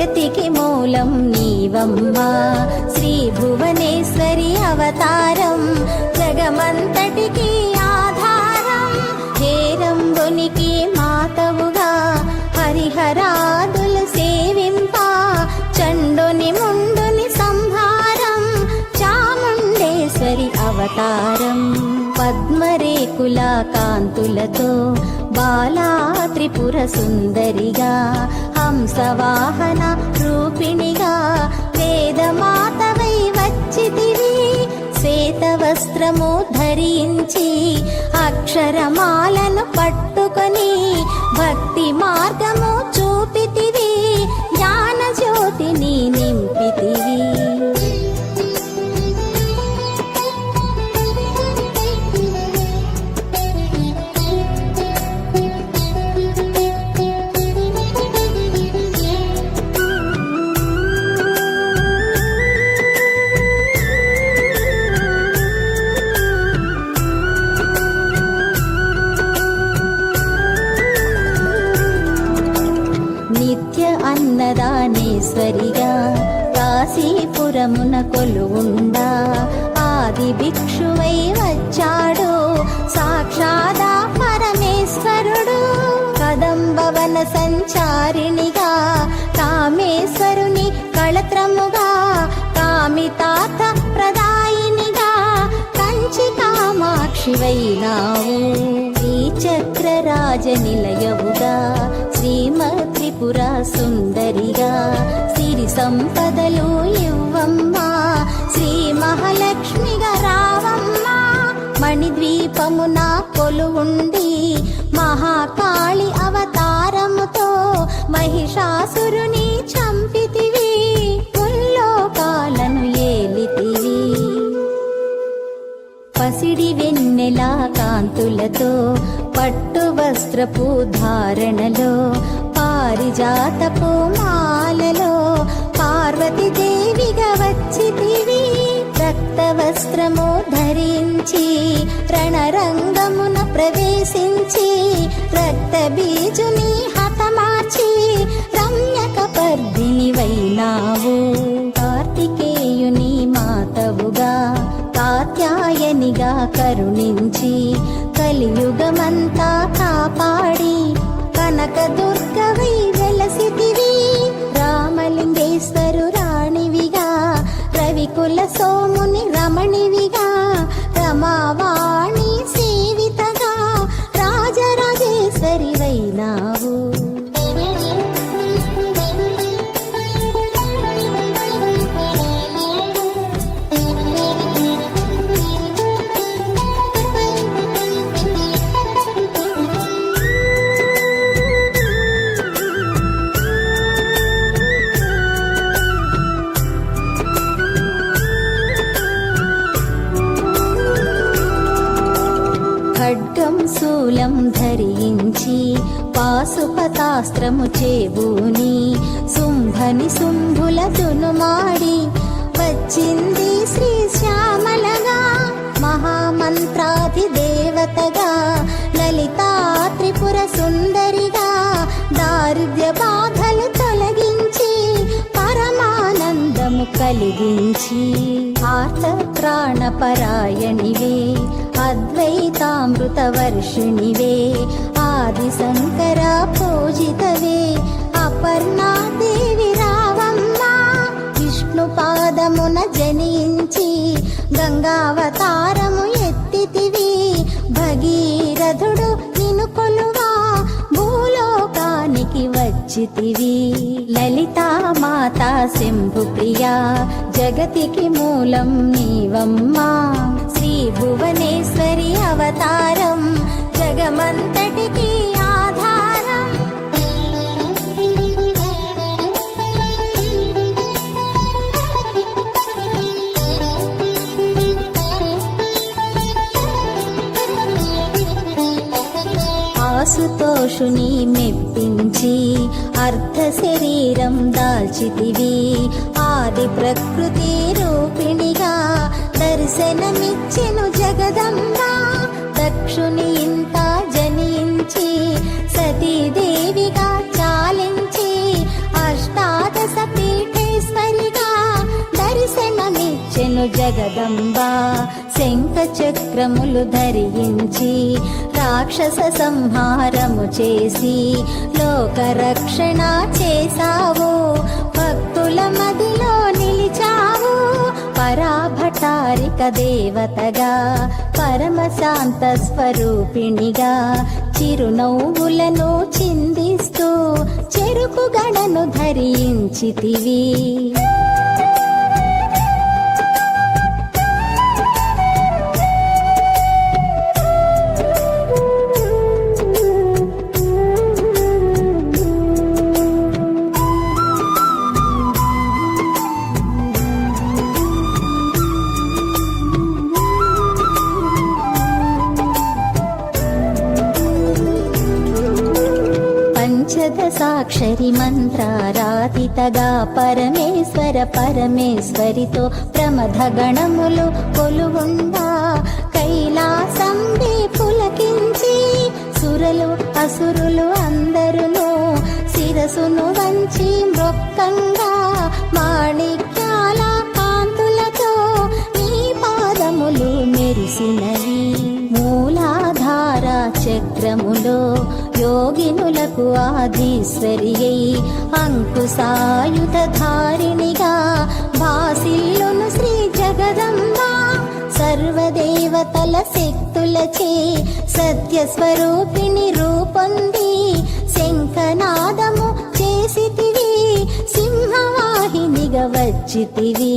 జగతికి మూలం నీవమ్మా. శ్రీ భువనేశ్వరి అవతారం జగమంతటికి ఆధారం. హేరంబునికి మాతవుగా హరిహరాదులు సేవింప. చండుని ముండుని సంహారం చాముండేశ్వరి అవతారం. పద్మరేకుల కాంతులతో బాలా త్రిపుర సుందరిగా హంసవాహన రూపిణిగా వేదమాతవై వచ్చితివి. శ్వేత వస్త్రము ధరించి అక్షరమాలను పట్టుకొని భక్తి మార్గము చూపితివి. జ్ఞాన జ్యోతిని అన్నదానేశ్వరిగా కాశీపురమున కొలువుండా. ఆది భిక్షువై వచ్చాడు. సాక్షాదా పరమేశ్వరుడు. కదంబవన సంచారిణిగా కామేశ్వరుని కళత్రముగా కామితాత ప్రదాయినిగా కంచి కామాక్షివైనావు శ్రీచక్రరాజ నిలయవుగా. త్రిపుర సుందరిగా సిరి సంపదలు ఇవ్వమ్మా. శ్రీ మహాలక్ష్మిగా రావమ్మా. మణిద్వీపమున కొలువుండి. మహాకాళి అవతారముతో మహిషాసురుని చంపితివి. ముల్లోకాలను ఏలితివి. పసిడి వెన్నెల కాంతులతో పట్టు వస్త్రపు ధారణలో పారిజాతపు మాలలో పార్వతీదేవిగా వచ్చి వచ్చితివి. రక్త వస్త్రము ధరించి రణరంగమున ప్రవేశించి రక్త బీజుని హతమార్చి రమ్యక పర్దిని వైనావు. కార్తికేయుని మాతవుగా కాత్యాయనిగా కరుణించి కలియుగమంతా కాపాడి கனக துர்க்கவை పాశుపతాస్త్రము చేబూని. శుంభని శుంభుల దునుమాడి వచ్చింది శ్రీ శ్యామలగా మహామంత్రాధి దేవతగా లలితా త్రిపుర సుందరిగా దారిద్ర్య బాధలు తొలగించి పరమానందము కలిగించి ఆర్త ప్రాణపరాయణివే అద్వైతామృత వర్షిణివే ఆదిశంకర పూజితవే. అపర్ణా దేవి రావమ్మా విష్ణు పాదమున జనించి గంగావతారము ఎత్తితివి. భగీరథుడు నిను కొలువా భూలోకానికి వచ్చితివి. లలితా మాతా శంభు ప్రియా జగతికి మూలం నీవమ్మా. శ్రీ భువనేశ్వరి అవతారం జగమంతటికి ఆధారం. ఆసుతోషుని మెప్పించి అర్ధ శరీరం దాల్చితివి. ఆది ప్రకృతి రూపిణిగా దర్శనమిచ్చెను జగదంబా. దక్షుని దేవిగా చాలించి అష్టాదశ పీఠేశ్వరిగా దర్శనమిచ్చెను జగదంబ శంఖ చక్రములు ధరించి రాక్షస సంహారము చేసి లోకరక్షణ చేశావు. భక్తుల మదిలో నిలిచావు. పరాభటారిక దేవతగా పరమశాంత స్వరూపిణిగా చిరునవ్వులను చిందిస్తూ చెరుకు గడను ధరించితివి. పంచదశాక్షరి మంత్రారాతితగా పరమేశ్వర పరమేశ్వరితో ప్రమథ గణములు కొలువుండా కైలాసంబి పులకించి సురలు అసురులు అందరును శిరసును వంచి మొక్కంగా మాణిక్యాల కాంతులతో నీ పాదములు మెరిసినవి. మూలాధార చక్రములో యోగినులకు ఆధీశ్వరి అయి ధారిణిగా భాసిల్లును శ్రీ జగదంబ సర్వదేవతల శక్తులచే సత్య స్వరూపిణి రూపొంది శంఖనాదము చేసితివి సింహవాహినిగా వచ్చితివి.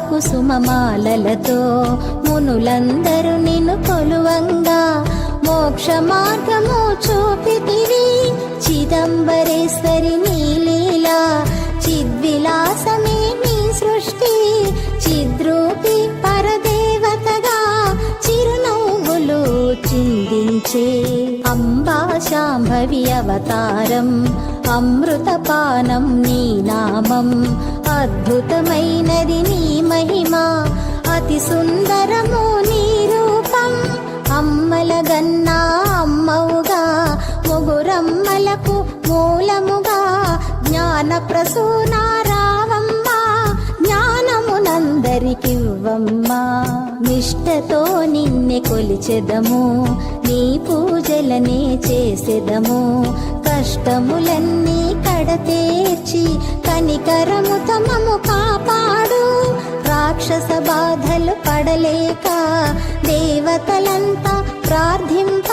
కుసుమమాలలతో మునులందరూ నిన్ను కొలువంగా. మోక్ష మార్గము చూపితివి చిదంబరేశ్వరి నీలీలా. చిద్విలాసమే నీ సృష్టి చిద్రూపి పరదేవతగా. చిరునవ్వులు చిందించే అంబా శాంభవి అవతారం అమృతపానం నీ నామం. అద్భుతమైనది నీ మహిమ. అతి సుందరము నీ రూపం. అమ్మల గన్నా అమ్మవుగా. ముగురమ్మలకు మూలముగా. జ్ఞాన ప్రసూనారావమ్మా. జ్ఞానమునందరికివ్వమ్మా. నిష్టతో నిన్నె కొలిచెదము. నీ పూజలనే చేసెదము. కష్టములన్నీ కడతేర్చి కనికరము తమము కాపాడు. రాక్షస బాధలు పడలేక దేవతలంతా ప్రార్థింప.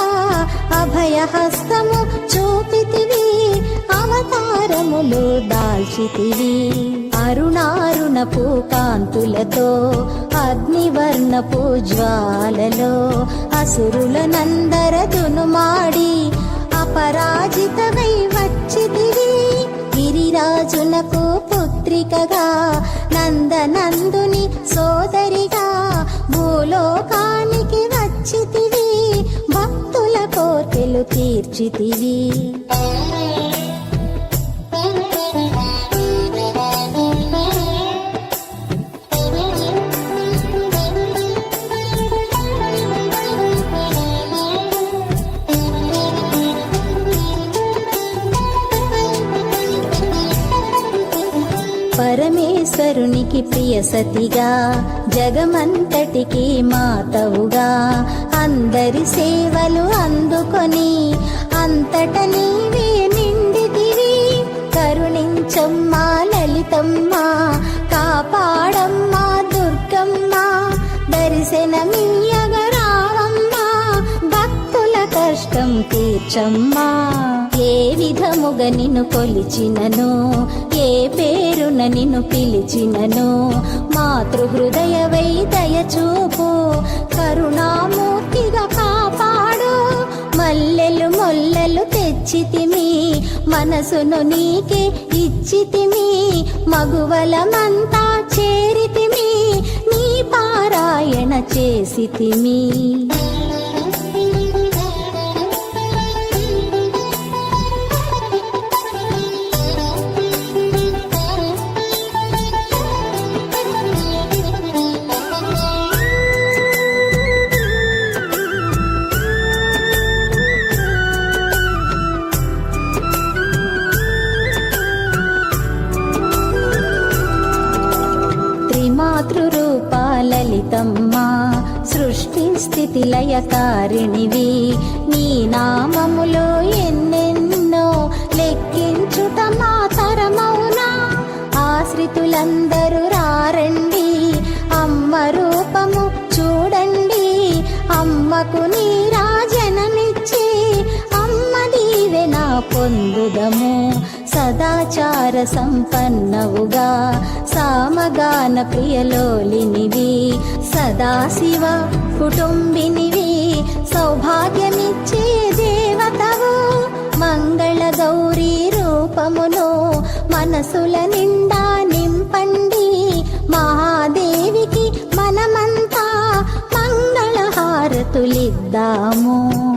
అభయహస్తము చూపితివి అవతారములు దాల్చితివి. అరుణారుణపు కాంతులతో అగ్నివర్ణపు జ్వాలలో అసురుల నందర పుత్రికగా నందనందుని సోదరిగా భూలోకానికి వచ్చితివి భక్తుల కోర్కెలు తీర్చితివి. పరమేశ్వరునికి ప్రియ సతిగా జగమంతటికి మాతవుగా. అందరి సేవలు అందుకొని అంతట నీవే నిండితివి. కరుణించమ్మా లలితమ్మా కాపాడమ్మా దుర్గమ్మా దర్శనమియ్యగరావమ్మా భక్తుల కష్టం తీర్చమ్మా. ఏ విధముగా నిన్ను కొలిచినను? ఏ పేరున నిన్ను పిలిచినను? మాతృహృదయవై దయచూపు కరుణామూర్తిగా కాపాడు. మల్లెలు మొల్లలు తెచ్చితిమి మనసును నీకే ఇచ్చితిమి మగువలమంతా చేరితిమి నీ పారాయణ చేసితిమి. లలితమ్మా సృష్టి స్థితి లయకారిణివి. నీ నామములో ఎన్నెన్నో లెక్కించుట మాతరమౌనా ఆశ్రితులందరూ రారండి అమ్మ రూపము చూడండి. అమ్మకు నీ రాజనమిచ్చి అమ్మ దీవెన పొందుదము. సదాచార సంపన్నవుగా సామగాన ప్రియలోలినివి. సదాశివ కుటుంబినివి సౌభాగ్యమిచ్చే దేవతవు. మంగళ గౌరీ రూపమును మనసుల నిండా నింపండి. మహాదేవికి మనమంతా మంగళహారతులిద్దాము.